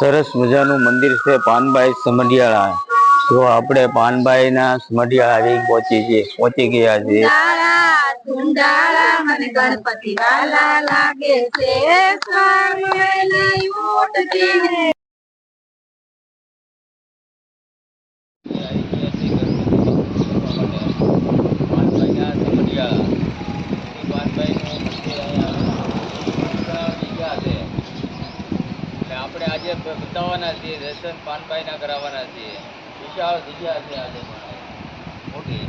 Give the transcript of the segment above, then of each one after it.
સરસ મજાનું મંદિર છે પાનબાઈ સમઢિયાળા. જો આપણે પાનબાઈ ના સમઢિયાળા જઈ પહોંચી છીએ પહોંચી ગયા છીએ ગણપતિ વાલા લાગે છે સામેલી ઉઠતી આપણે આજે બતાવવાના છીએ દર્શન પાનભાઈ ના કરાવવાના છીએ. વિશાળ જગ્યા છે આજે મોટી.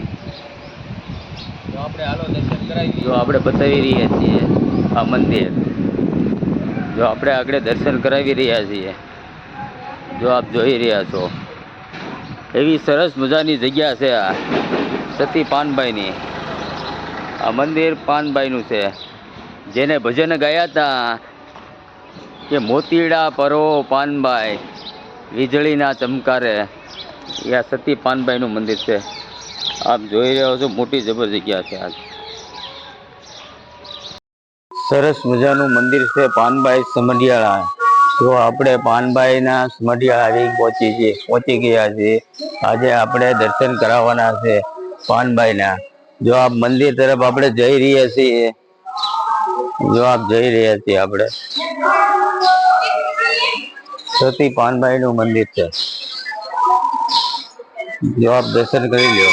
જો આપણે હાલો દર્શન કરાવી જો આપણે બતાવી રહ્યા છીએ આ મંદિર. જો આપણે આગળ દર્શન કરાવી રહ્યા છીએ. જો આપ જોઈ રહ્યા છો. એવી સરસ મજાની જગ્યા છે આ સતી પાનભાઈની. આ મંદિર પાનભાઈનું છે. જેને ભજન ગાયા હતા કે મોતીડા પરો પાનબાઈ વીજળીના ચમકારે આ સતી પાનભાઈનું મંદિર છે. આપ જોઈ રહ્યા છો, મોટી જબર જગ્યા છે આજ. સરસ મજાનું મંદિર છે પાનબાઈ સમઢિયાળા. જો આપણે પાનભાઈના સમઢિયાળા જઈ પહોંચી છીએ પહોંચી ગયા છીએ, આજે આપણે દર્શન કરાવવાના છે પાનભાઈના. જો આપ મંદિર તરફ આપણે જઈ રહ્યા છીએ, જો આપ જઈ રહ્યા છીએ આપણે. સતી પાનબાઈ નું મંદિર છે. જો દર્શન કરી લો.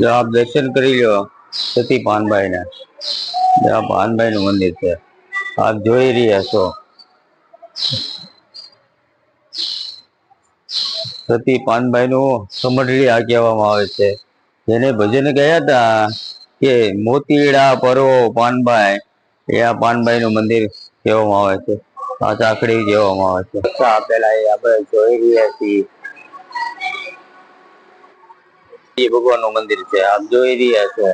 જો આપ દર્શન કરી લો સતી પાનબાઈ ના જો આ પાનબાઈ નું મંદિર છે. આપ જોઈ રહ્યા છો. સતી પાનબાઈ નું સમઢડી આ કહેવામાં આવે છે. જેને ભજન ગયા હતા કે મોતીડા પરો પાનભાઈ, એ આ પાનબાઈ નું મંદિર કહેવામાં આવે છે. આ ચાકડી કહેવામાં આવે છે. આપેલા એ આપણે જોઈ રહ્યા છીએ. એ ભગવાનનું મંદિર છે. આપ જોઈ રહ્યા છો.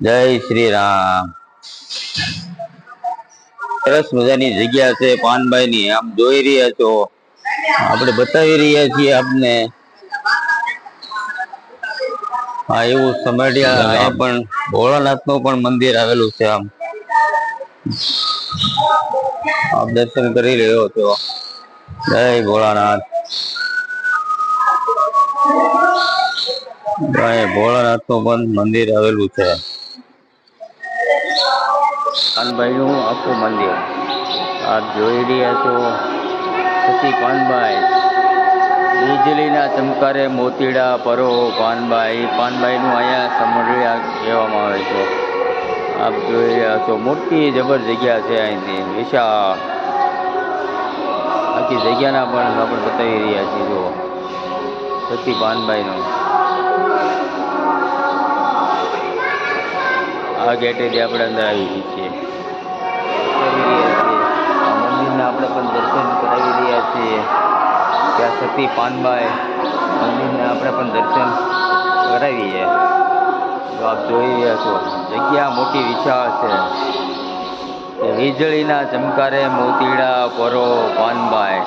જય શ્રી રામ. સરસ મજાની જગ્યા છે પાનભાઈ ની આપ જોઈ રહ્યા છો. આપણે બતાવી રહ્યા છીએ આપને. હા, એવું સમઢિયા પણ ભોળાનાથનું પણ મંદિર આવેલું છે આમ. આપ દર્શન કરી રહ્યો છો જય ભોળાનાથ. ભોળાનાથનું પણ મંદિર આવેલું છે. કાનભાઈ નું આખું મંદિર. આપ જોઈ રહ્યા છો સતી પાનબાઈ વીજળીના ચમકારે મોતીડા પરો પાનબાઈ પાનબાઈ નું અહીંયા સમુદ્ર કહેવામાં આવે છે. આપ જોઈ રહ્યા છો. મોટી જબર જગ્યા છે અહીંથી. વિશાળ. આખી જગ્યાના પણ આપણે બતાવી રહ્યા છીએ. જુઓ. સતી પાનબાઈનું આ ગેટેથી આપણે અંદર આવી છીએ. મંદિરના આપણે પણ દર્શન કરાવી રહ્યા છીએ. ત્યાં સતી પાનબાઈ મંદિરના આપણે પણ દર્શન કરાવીએ. જો આપ જોઈ રહ્યા છો જગ્યા મોટી વિશાળ છે. વીજળીના ચમકારે મોતીડા પરો પાનભાઈ.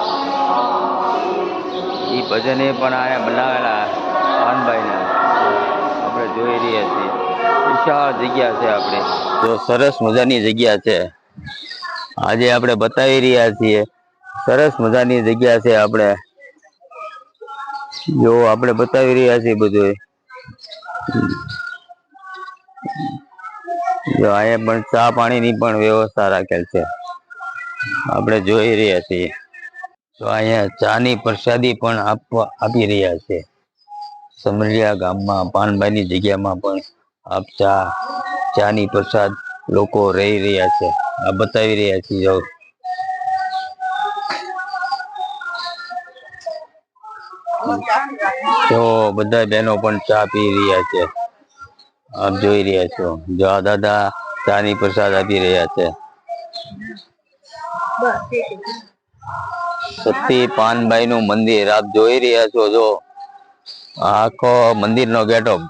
એ ભજને પણ આને બનાવેલા પાનબાઈના આપણે જોઈ રહ્યા છીએ. વિશાળ જગ્યા છે આપણે. તો સરસ મજાની જગ્યા છે. આજે આપણે બતાવી રહ્યા છીએ. સરસ મજાની જગ્યા છે આપણે. જો આપણે બતાવી રહ્યા છીએ બધું જો અહીંયા પણ ચા પાણીની પણ વ્યવસ્થા રાખેલ છે. આપણે જોઈ રહ્યા છીએ. તો અહીંયા ચાની પ્રસાદી પણ આપવા, આપી રહ્યા છે. સમરિયા ગામમાં પાનબાઈની જગ્યામાં પણ આપ ચા, ચાની પ્રસાદ લોકો રહી રહ્યા છે. આ બતાવી રહ્યા છીએ જો. તો બધા બહેનો પણ ચા પી રહ્યા છે. આપ જોઈ રહ્યા છો. જો આ દાદા ચાની પ્રસાદ આપી રહ્યા છે. સતી પાનભાઈ નું મંદિર આપ જોઈ રહ્યા છો. જો આખો મંદિર નો ગેટઅપ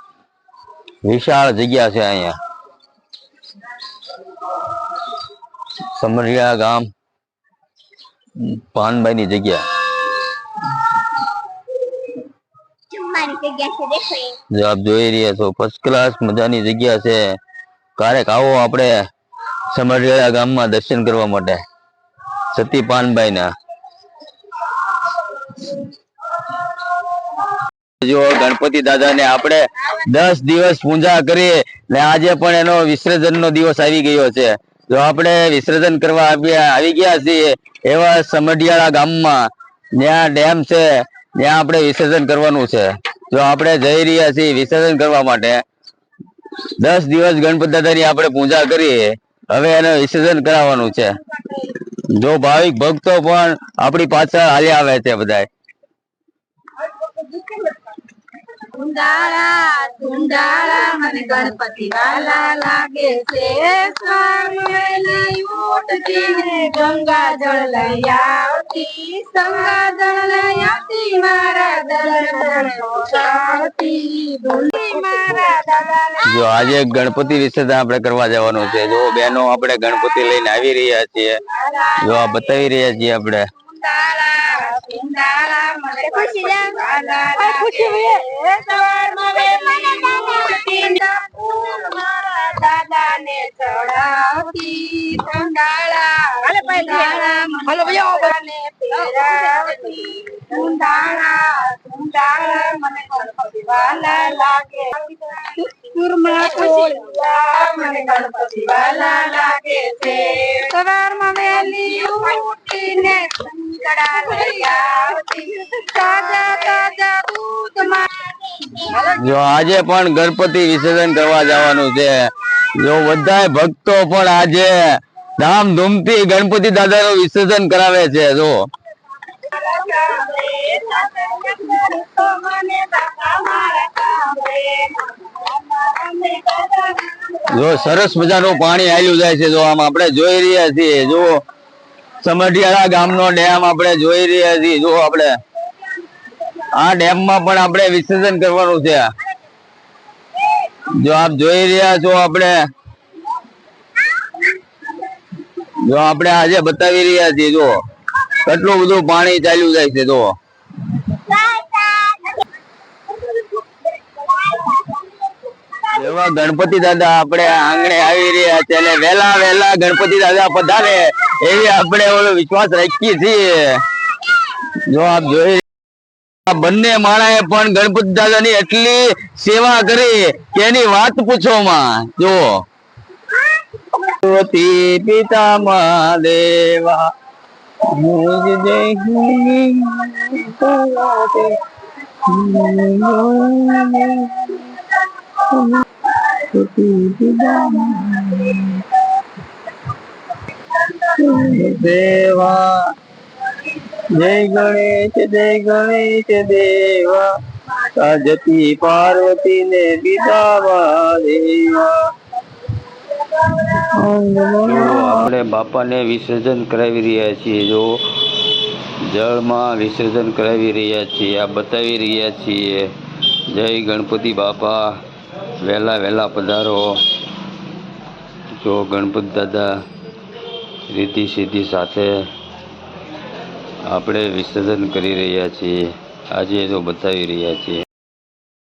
વિશાળ જગ્યા છે અહીંયા. સમરિયા ગામ પાનભાઈ ની જગ્યા. જો જોઈ રહ્યા છો ફર્સ્ટ ક્લાસ મજાની જગ્યા છે. ક્યારેક આવો આપણે સમઢિયાળા ગામમાં દર્શન કરવા માટે. સતી પાનબાઈના જો ગણપતિ દાદાને આપણે દસ દિવસ પૂજા કરીએ, ને આજે પણ એનો વિસર્જન નો દિવસ આવી ગયો છે. જો આપણે વિસર્જન કરવા આવી ગયા છીએ, એવા સમઢિયાળા ગામમાં જ્યાં ડેમ છે ત્યાં આપણે વિસર્જન કરવાનું છે. જો આપણે જઈ રહ્યા છીએ વિસર્જન કરવા માટે, દસ દિવસ ગણપતિ દાદાની આપણે પૂજા કરીએ, હવે એને વિસર્જન કરાવવાનું છે. જો ભાવિક ભક્તો પણ આપણી પાછળ હાલ્યા આવે છે બધાય. જો આજે ગણપતિ વિસર્જન આપણે કરવા જવાનું છે. જો બેનો આપણે ગણપતિ લઈને આવી રહ્યા છીએ. જો આ બતાવી રહ્યા છીએ આપણે. મને ગણપતિ વાલા લાગે છે. જો આજે પણ ગણપતિ વિસર્જન કરવા જવાનું છે. જો બધા ભક્તો પણ આજે ધામધૂમથી ગણપતિ દાદાનું વિસર્જન કરાવે છે, જો. જો સરસ મજાનું પાણી આવેલું જાય છે, જો આમ આપણે જોઈ રહ્યા છીએ, જો. સમઢિયાળા ગામનો ડેમ આપણે જોઈ રહ્યા છીએ. જો આપણે. આ ડેમમાં પણ આપણે વિસર્જન કરવાનું છે. જો આપ જોઈ રહ્યા છો આપણે. જો આપણે આજે બતાવી રહ્યા છીએ જો કેટલું બધું પાણી ચાલ્યું જાય છે જો એવા ગણપતિ દાદા આપણે આંગણે આવી રહ્યા છે અને વહેલા વેલા ગણપતિ દાદા પધારે એવી આપણે ઓલો વિશ્વાસ રાખીએ છીએ. જો આપ જોઈ બંને માણાએ પણ ગણપતિ દાદાની એટલી સેવા કરી કે એની વાત પૂછો માં. જો પાર્વતી પિતા મુજ જય દેવા. જય ગણેશ જય ગણેશ દેવા. સજતી પાર્વતી ને બિદાવા દેવા આપણે બાપાને વિસર્જન કરાવી રહ્યા છીએ, જો જળમાં વિસર્જન કરાવી રહ્યા છીએ, આ બતાવી રહ્યા છીએ. જય ગણપતિ બાપા. વહેલા વહેલા પધારો. જો ગણપત દાદા રીતિ સિદ્ધિ સાથે આપણે વિસર્જન કરી રહ્યા છીએ. આજે તો બતાવી રહ્યા છીએ.